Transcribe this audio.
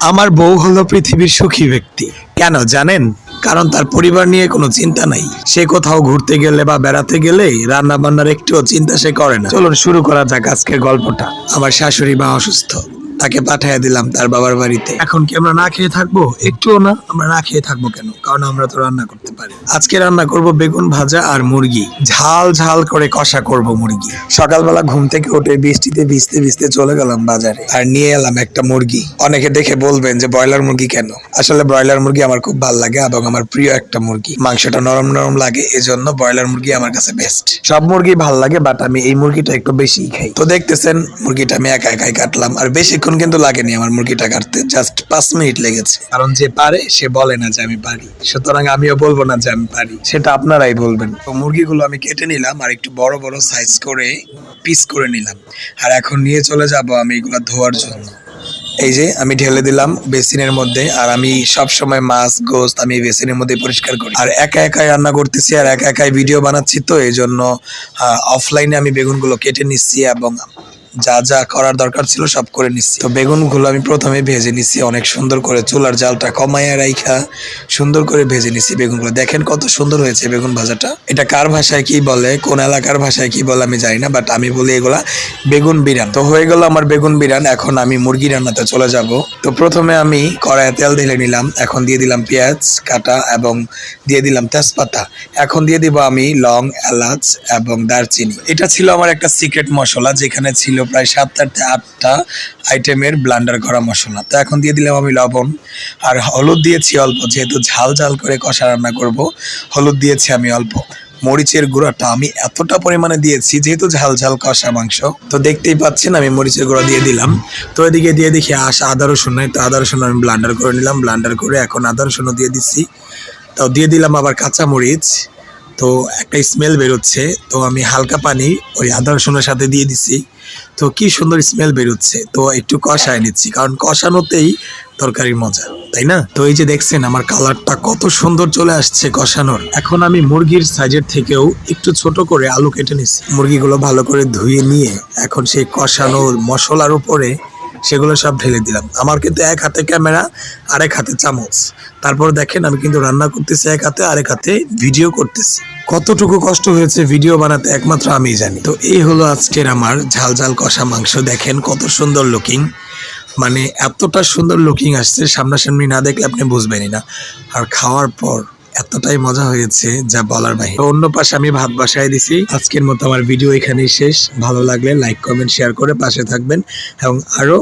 আমার বউ হলো পৃথিবীর সুখী ব্যক্তি। কেন জানেন? কারণ তার পরিবার নিয়ে কোনো চিন্তা নাই। সে কোথাও ঘুরতে গেলে বা বেড়াতে গেলে রান্না বান্নার একটুও চিন্তা সে করে না। চলুন শুরু করা যাক আজকের গল্পটা। আমার শাশুড়ি মা অসুস্থ। তাকে পাঠিয়ে দিলাম তার বাবার বাড়িতে। এখন কি আমরা না খেয়ে থাকব? একটুও না, আমরা না খেয়ে থাকব কেন? কারণ আমরা তো রান্না করতে পারি। আজকে রান্না করব বেগুন ভাজা আর মুরগি। ঝাল ঝাল করে কষা করব মুরগি। সকালবেলা ঘুম থেকে উঠে বৃষ্টিতে ভিজতে ভিজতে চলে গেলাম বাজারে আর নিয়ে এলাম একটা মুরগি। অনেকে দেখে বলবেন যে ব্রয়লার মুরগি কেন? আসলে ব্রয়লার মুরগি আমার খুব ভালো লাগে এবং আমার প্রিয় একটা মুরগি। মাংসটা নরম নরম লাগে, এজন্য ব্রয়লার মুরগি আমার কাছে বেস্ট সব মুরগি ভালো লাগে বাট আমি এই মুরগিটা একটু বেশি খাই। তো দেখতেছেন, মুরগিটা আমি একা একাই কাটলাম। আর বেশিক্ষণ কিন্তু লাগেনি আমার মুরগিটা কাটতে জাস্ট পাঁচ মিনিট লেগেছে। কারণ যে পারে, সে বলে না যে আমি পারি। সুতরাং আমিও বলব না যে আমি পারি। সেটা আপনারাই বলবেন। তো মুরগিগুলো আমি কেটে নিলাম আর একটু বড় বড় সাইজ করে পিস করে নিলাম। আর এখন নিয়ে চলে যাব আমি এগুলো ধোয়ার জন্য। এই যে আমি ঢেলে দিলাম বেসিনের মধ্যে আর আমি সব সময় মাছ, গোস্ত আমি বেসিনের মধ্যে পরিষ্কার করি। আর একা একাই রান্না করতেছি আর একা একাই ভিডিও বানাচ্ছি, তো এই জন্য অফলাইনে আমি বেগুনগুলো কেটে নিচ্ছি এবং যা যা করার দরকার ছিল সব করে নিচ্ছি। তো বেগুনগুলো আমি প্রথমে ভেজে নিচ্ছি অনেক সুন্দর করে। চুলার জালটা কমাইয়া রাইখা সুন্দর করে ভেজে নিচ্ছি বেগুনগুলো। দেখেন কত সুন্দর হয়েছে বেগুন ভাজাটা। এটা কার ভাষায় কি বলে, কোন এলাকার ভাষায় কি বলে আমি জানি না বাট আমি বলি এগুলা বেগুন বিরান তো হয়ে গেল আমার বেগুন বিরান এখন আমি মুরগি রান্নাতে চলে যাব। তো প্রথমে আমি কড়াইয়ে তেল ঢেলে নিলাম, এখন দিয়ে দিলাম পেঁয়াজ, কাটা এবং দিয়ে দিলাম তেজপাতা। এখন দিয়ে দিব আমি লং, এলাচ এবং দারচিনি। এটা ছিল আমার একটা সিক্রেট মশলা, যেখানে ছিল প্রায় সাত আটটা আটটা আইটেমের ব্লান্ডার করা মশলা। তো এখন দিয়ে দিলাম আমি লবণ। আর হলুদ দিয়েছি অল্প, যেহেতু ঝাল ঝাল করে কষা রান্না করব, হলুদ দিয়েছি আমি অল্প। মরিচের গুঁড়াটা আমি এতটা পরিমাণে দিয়েছি, যেহেতু ঝাল ঝাল কষা মাংস। তো দেখতেই পাচ্ছেন, আমি মরিচের গুঁড়া দিয়ে দিলাম। তো এদিকে দিয়ে দেখি আস আদা রসুন নাই, তো আদা রসুন আমি ব্লান্ডার করে নিলাম। ব্লান্ডার করে এখন আদা রসুনও দিয়ে দিচ্ছি। তো দিয়ে দিলাম আবার কাঁচা মরিচ। তো একটা স্মেল বেরোচ্ছে, তো আমি হালকা পানি ওই আদা রসুনের সাথে দিয়ে দিছি। তো কি সুন্দর স্মেল বেরোচ্ছে, তো একটু কষায় নিচ্ছি, কারণ কষানোতেই তরকারির মজা, তাই না? তো এই যে দেখছেন আমার কালারটা কত সুন্দর চলে আসছে কষানোর। এখন আমি মুরগির সাইজের থেকেও একটু ছোট করে আলু কেটে নিচ্ছি। মুরগিগুলো ভালো করে ধুয়ে নিয়ে এখন সেই কষানো মশলার উপরে সেগুলো সব ঢেলে দিলাম। আমার কিন্তু এক হাতে ক্যামেরা, আরেক হাতে চামচ। তারপর দেখেন আমি কিন্তু রান্না করতেছি এক হাতে, আরেক হাতে ভিডিও করতেছি। কতটুকু কষ্ট হয়েছে ভিডিও বানাতে একমাত্র আমি জানি। তো এই হলো আজকের আমার ঝাল ঝাল কষা মাংস। দেখেন কত সুন্দর লুকিং মানে এতটা সুন্দর লুকিং আসছে, সামনাসামনি না দেখলে আপনি বুঝবেনই না। আর খাওয়ার পর এতটাই মজা হয়েছে যা বলার বাইরে অন্য পাশে আমি ভাত বাসায় দিছি। আজকের মতো আমার ভিডিও এখানেই শেষ। ভালো লাগলে লাইক কমেন্ট শেয়ার করে পাশে থাকবেন। এবং আরও